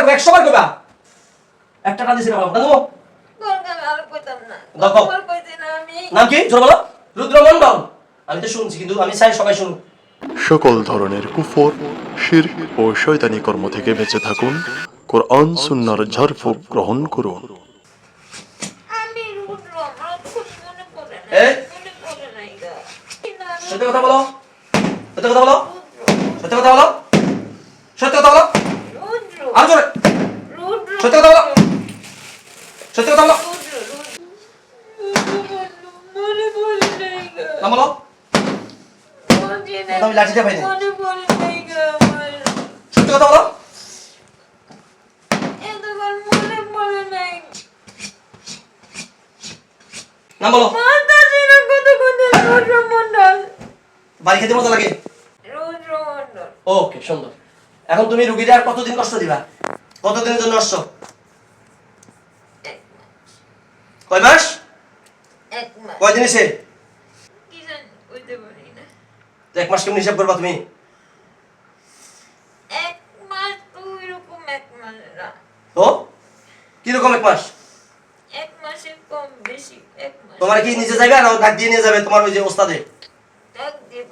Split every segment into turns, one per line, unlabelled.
বার কইবা একশো বার কইবা একটা দিছি বাবা
দরকার আর কইতাম না। আমি।
নাম কি? জোর বলো। রুদ্র মন্ডল আমি তো শুনছি কিন্তু আমি চাই সবাই শুনুক।
সকল ধরনের কুফর শির ও শয়তানি কর্ম থেকে বেঁচে থাকুন। কোরআন সুন্নার ঝাড়ফুঁক গ্রহণ করুন।
সত্যি কথা বলো। সত্যি কথা বলো। সত্যি কথা বলো। সত্যি কথা বলো। আর জোরে সত্যি কথা বলো। সত্যি কথা বলো। বলো। আমি সত্যি কথা বলো। বলো। বাড়ি খেতে মজা লাগে? ওকে সুন্দর। এখন তুমি রুগীরা আর কতদিন কষ্ট দিবা? কতদিনের জন্য আসছো?
মাস
কয় মাস?
এক মাস।
কয়দিন এসে? এক মাস কেমন হিসাব করবা তুমি?
তো
কীরকম এক মাস? তোমার কি নিজে যাবে না ডাক দিয়ে নিয়ে যাবে তোমার ওই যে ওস্তাদে
ডাক দেব।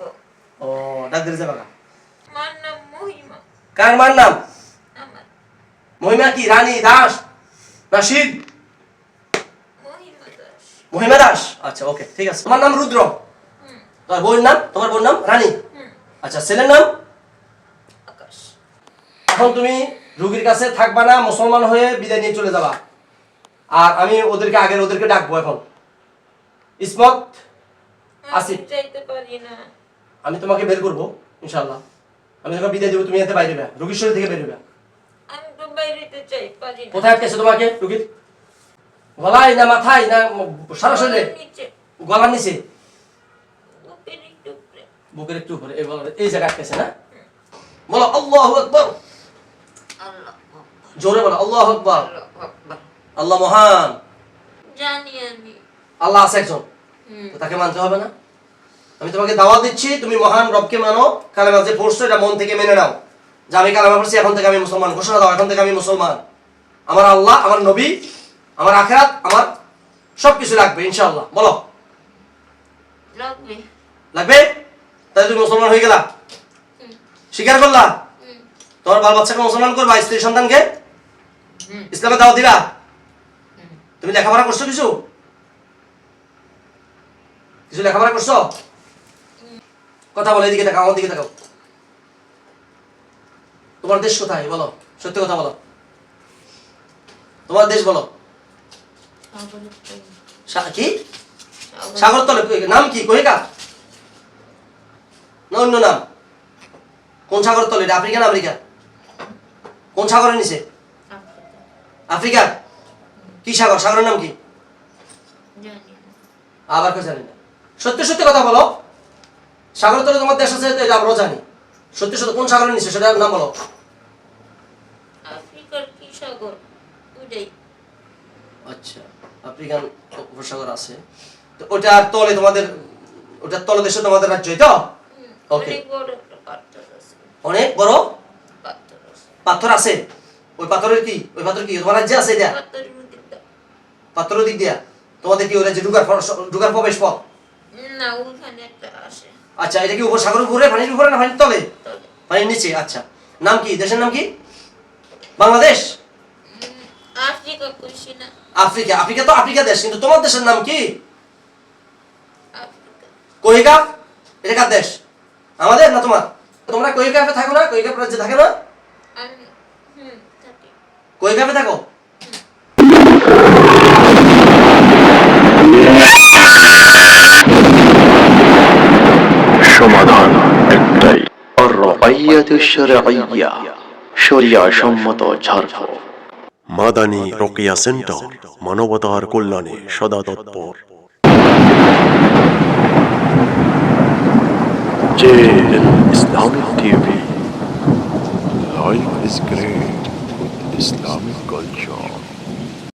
ও ডাক দিয়ে যাবে না। কার মার নাম? মহিমা কি রানী দাস না শীত
মহিমা দাস।
আচ্ছা ওকে ঠিক আছে। তোমার নাম রুদ্র? তোমার বোন নাম? তোমার বোন নাম রানী? আচ্ছা ছেলের নাম? এখন তুমি রুগীর কাছে থাকবা না মুসলমান হয়ে বিদায় নিয়ে চলে যাবা। আর আমি ওদেরকে আগে ওদেরকে ডাকবো এখন। ইসমত
না।
আমি তোমাকে বের করব ইনশাল্লাহ আমি যখন বিদায় দেবো তুমি এতে বাইরে বেরোবে রুগীর শরীর থেকে বেরোবে
আমি তো বাইরেতে চাই পারি না
কোথায় আটকেছে তোমাকে রুগীর? গলায় না মাথায় না সারা শরীরে?
গলার নিচে।
গলার নিচে?
বুকের একটু উপরে।
বুকের একটু উপরে এই গলার- এই জায়গা আটকেছে না? বলো আল্লাহু আকবার।
আল্লাহ
জোরে বলো আল্লাহু আকবার।
আল্লাহ আকবার।
আল্লাহ মহান।
জানি আমি।
আল্লাহ আছে একজন। তো তাকে মানতে হবে না? আমি তোমাকে দাওয়া দিচ্ছি তুমি মহান রবকে মানো কালেমা যে পড়ছো এটা মন থেকে মেনে নাও। যে আমি কালেমা পড়ছি এখন থেকে আমি মুসলমান ঘোষণা দাও এখন থেকে আমি মুসলমান। আমার আল্লাহ আমার নবী আমার আখেরাত আমার সব কিছু লাগবে ইনশাআল্লাহ। বলো।
লাগবে।
তাহলে তুমি মুসলমান হয়ে গেলা? স্বীকার করলা? তোমার বাল বাচ্চাকে মুসলমান করবা স্ত্রী সন্তানকে? ইসলামে দাওয়াত দিলা। তুমি লেখাপড়া করছ কিছু? কিছু লেখাপড়া করছ? কথা বলো এদিকে দেখাও আমার দিকে দেখাও তোমার দেশ কোথায় বলো? সত্যি কথা বলো। তোমার দেশ বলো। কি? সাগর তলে নাম কি? কহিকা? না অন্য নাম। কোন সাগর তলে? এটা আফ্রিকা না আমেরিকা? কোন সাগরের নিচে? আফ্রিকা। কি সাগর? সাগরের নাম কি? আবার কেউ জানি না। সত্যি সত্যি কথা বলো। সাগর তলে তোমার দেশ আছে এটা আমরাও জানি। সত্যি সত্যি কোন সাগরের নিচে সেটা নাম বলো।
আফ্রিকার কি সাগর?
আচ্ছা আফ্রিকান উপসাগর আছে। তো ওটার তলে তোমাদের ওটার তলে দেশে তোমাদের রাজ্যই তো? Okay.
অনেক বড় পাথর আছে।
ওই পাথরের কি? ওই পাথর কি? তোমার রাজ্যে আছে এটা?
পাথরের
দিক দিয়া। তোমাদের কি ওই রাজ্যে ঢুকার ঢুকার প্রবেশ পথ?
না ওখানে একটা আসে।
আচ্ছা এটা কি উপর সাগরের উপরে পানির উপরে না পানির তলে?
তবে
পানির নিচে আচ্ছা। নাম কি? দেশের নাম কি? বাংলাদেশ?
আফ্রিকা কইছি না।
আফ্রিকা আফ্রিকা তো আফ্রিকা দেশ কিন্তু তোমার দেশের নাম কি?
আফ্রিকা।
এটা কার দেশ? আমাদের না তোমার? তোমরা কহিকাপে থাকো না কহিকাপ রাজ্যে থাকে না?
হুম থাকি?
শরিয়া সম্মত মাদানী রোকিয়া সেন্টার মানবতার কল্যাণে সদা তৎপর। Islamic culture